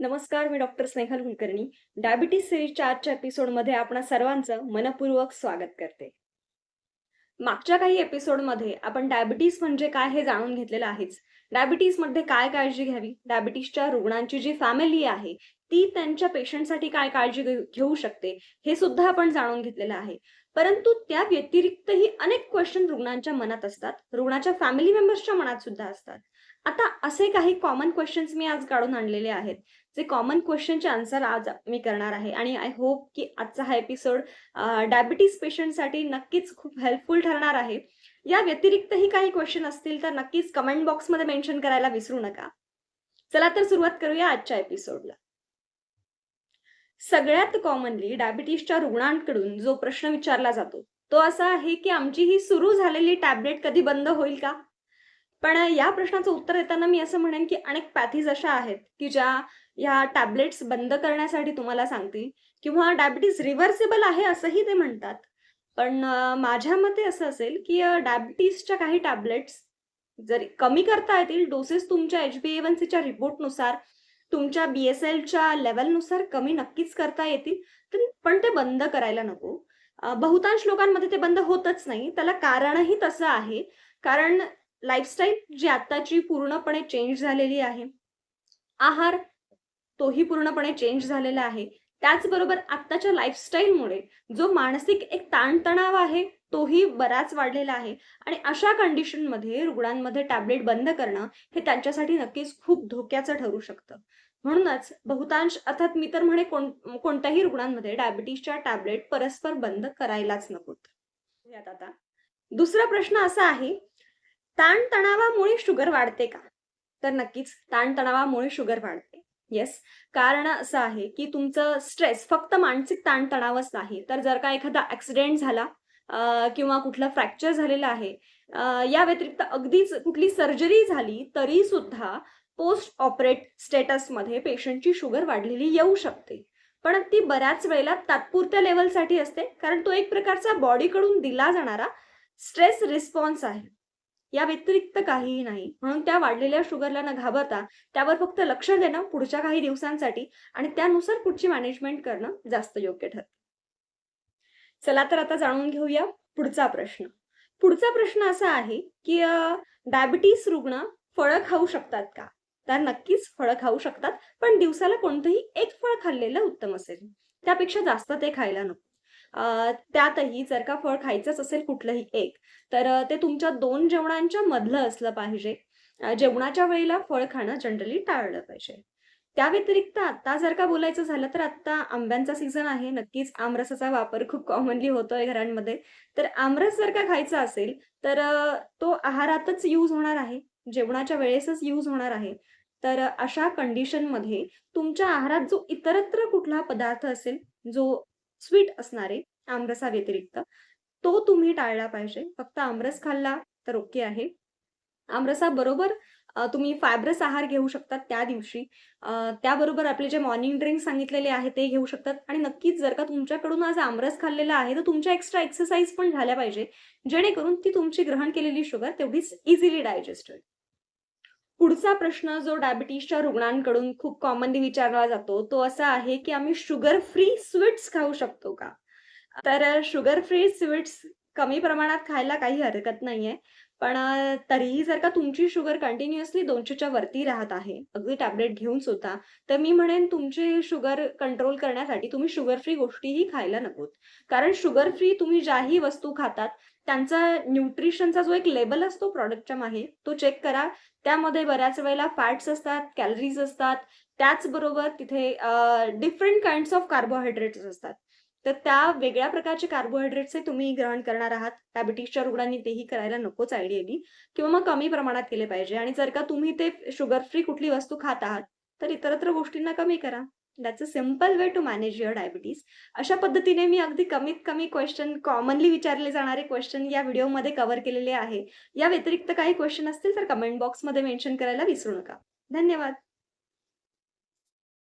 नमस्कार मी doctor Snehal Kulkarni. Diabetes सिरीजच्या आजच्या एपिसोडमध्ये आपण सर्वांचं मनपूर्वक स्वागत करते. मागच्या काही एपिसोडमध्ये आपण डायबिटीस म्हणजे काय हे जाणून घेतलेलं आहेच. डायबिटीसमध्ये काय काळजी घ्यावी? डायबिटीसच्या रुग्णांची जी फॅमिली आहे ती त्यांच्या पेशंटसाठी काय काळजी घेऊ घेऊ शकते हे सुद्धा आपण जाणून घेतलेलं आहे. परंतु त्या व्यतिरिक्तही अनेक क्वेश्चन रुग्णांच्या मनात असतात रुग्णाच्या फॅमिली मेंबर्सच्या मनात सुद्धा असतात. आता असे काही कॉमन क्वेश्चन्स मी आज काढून आणलेले आहेत जे कॉमन क्वेश्चनचे आन्सर आज मी करणार आहे आणि आय होप की आजचा हा एपिसोड डायबिटीज पेशंटसाठी नक्कीच खूप हेल्पफुल ठरणार आहे. या व्यतिरिक्तही काही क्वेश्चन असतील तर नक्कीच कमेंट बॉक्समध्ये मेन्शन करायला विसरू नका. चला तर सुरुवात करूया आजच्या एपिसोडला सगळ्यात कॉमनली डायबिटीसच्या रुग्णांकडून जो प्रश्न विचारला जातो तो असा आहे की आमची ही सुरू झालेली टॅबलेट कधी बंद होईल का? पण या प्रश्नाचं उत्तर देताना मी असं म्हणेन की अनेक पॅथीज अशा आहेत की ज्या ह्या टॅबलेट्स बंद करण्यासाठी तुम्हाला सांगतील किंवा डायबिटीस रिव्हर्सेबल आहे असंही ते म्हणतात. पण माझ्या मते असं असेल की डायबिटीसच्या काही टॅबलेट्स जरी कमी करता येतील डोसेस तुमच्या एच बी एवन सीच्या रिपोर्टनुसार तुमच्या बी एस एलच्या लेवलनुसार कमी नक्कीच करता येतील. पण- पण ते बंद करायला नको. बहुतांश लोकांमध्ये ते बंद होतच नाही. त्याला कारणही तसं आहे. कारण लाईफस्टाईल जी आत्ताची पूर्णपणे चेंज झालेली आहे. आहार तोही पूर्णपणे चेंज झालेला आहे. त्याचबरोबर आत्ताच्या लाईफस्टाईलमुळे जो मानसिक एक ताणतणाव आहे तोही बराच वाढलेला आहे. आणि अशा कंडिशनमध्ये रुग्णांमध्ये टॅबलेट बंद करणं हे त्यांच्यासाठी नक्कीच खूप धोक्याचं ठरू शकतं. म्हणूनच बहुतांश अर्थात मी तर म्हणे कोण कोणत्याही रुग्णांमध्ये डायबिटीसच्या टॅबलेट परस्पर बंद करायलाच नकोत. आता. दुसरा प्रश्न असा आहे ताणतणावामुळे शुगर वाढते का? तर नक्कीच ताणतणावामुळे शुगर वाढते. येस कारण असं आहे की तुमचं स्ट्रेस फक्त मानसिक ताणतणावच नाही. तर जर का एखादा ऍक्सिडेंट झाला किंवा कुठलं फ्रॅक्चर झालेलं आहे. या व्यतिरिक्त अगदीच कुठली सर्जरी झाली तरी सुद्धा पोस्ट ऑपरेट स्टेटसमध्ये पेशंटची शुगर वाढलेली येऊ शकते. पण ती बऱ्याच वेळेला तात्पुरत्या लेवलसाठी असते कारण तो एक प्रकारचा बॉडीकडून दिला जाणारा स्ट्रेस रिस्पॉन्स आहे. या व्यतिरिक्त काहीही नाही. म्हणून त्या वाढलेल्या शुगरला न घाबरता त्यावर फक्त लक्ष देणं पुढच्या काही दिवसांसाठी आणि त्यानुसार पुढची मॅनेजमेंट करणं जास्त योग्य ठरतं. चला तर आता जाणून घेऊया पुढचा प्रश्न. पुढचा प्रश्न असा आहे की डायबिटीस रुग्ण फळं खाऊ शकतात का? तर नक्कीच फळं खाऊ शकतात पण दिवसाला कोणतंही एक फळ खाल्लेलं उत्तम असेल. त्यापेक्षा जास्त ते खायला नको. त्यातही जर का फळ खायचंच असेल कुठलंही एक तर ते तुमच्या दोन जेवणांच्या मधलं असलं पाहिजे. जेवणाच्या वेळेला फळ खाणं जनरली टाळलं पाहिजे. त्या व्यतिरिक्त आता जर का बोलायचं झालं तर आता आंब्यांचा सीझन आहे. नक्कीच आमरसाचा वापर खूप कॉमनली होतोय घरांमध्ये. तर आमरस जर का खायचा असेल तर तो आहारातच यूज होणार आहे. जेवणाच्या वेळेसच यूज होणार आहे. तर अशा कंडिशनमध्ये तुमच्या आहारात जो इतरत्र कुठला पदार्थ असेल जो स्वीट असणारे आमरसा व्यतिरिक्त तो तुम्ही टाळला पाहिजे. फक्त आमरस खाल्ला तर ओके आहे. आमरसाबरोबर बरोबर तुम्ही फायब्रस आहार घेऊ शकतात त्या दिवशी. त्याबरोबर आपले जे मॉर्निंग ड्रिंक सांगितलेले आहे ते घेऊ शकतात. आणि नक्कीच जर का तुमच्याकडून आज आमरस खाल्लेला आहे तर तुमच्या एक्स्ट्रा एक्सरसाइज पण झाल्या पाहिजे. जेणेकरून ती तुमची ग्रहण केलेली शुगर तेवढीच इझिली डायजेस्ट होईल. पुढचा प्रश्न जो डायबिटीसच्या रुग्णांकडून खूप कॉमनली विचारला जातो तो असा आहे की आम्ही शुगर फ्री स्वीट्स खाऊ शकतो का? तर शुगर फ्री स्वीट्स कमी प्रमाणात खायला काही हरकत नाहीये. पण तरीही जर का तुमची शुगर कंटिन्युअसली दोनशेच्या वरती राहत आहे अगदी टॅबलेट घेऊन सुद्धा तर मी म्हणेन तुमचे शुगर कंट्रोल करण्यासाठी तुम्ही शुगर फ्री गोष्टीही खायला नकोत. कारण शुगर फ्री तुम्ही ज्याही वस्तू खातात त्यांचा न्यूट्रिशनचा जो एक लेबल असतो प्रॉडक्टच्या मागे तो चेक करा. त्यामध्ये बऱ्याच वेळेला फॅट्स असतात कॅलरीज असतात. त्याचबरोबर तिथे डिफरंट काइंड्स ऑफ कार्बोहायड्रेट्स असतात. तर त्या वेगळ्या प्रकारचे कार्बोहायड्रेट्स तुम्ही ग्रहण करणार आहात. डायबिटीसच्या रुग्णांनी तेही करायला नकोच आयडियली किंवा मग कमी प्रमाणात केले पाहिजे. आणि जर का तुम्ही ते शुगर फ्री कुठली वस्तू खात आहात तर इतरत्र गोष्टींना कमी करा. That's a simple way to manage your diabetes अशा पद्धतीने मी अगदी कमीत कमी क्वेश्चन कॉमनली विचारले जाणारे क्वेश्चन या व्हिडिओमध्ये कव्हर केलेले आहे. या व्यतिरिक्त काही क्वेश्चन असतील तर कमेंट बॉक्समध्ये मेन्शन करायला विसरू नका. धन्यवाद.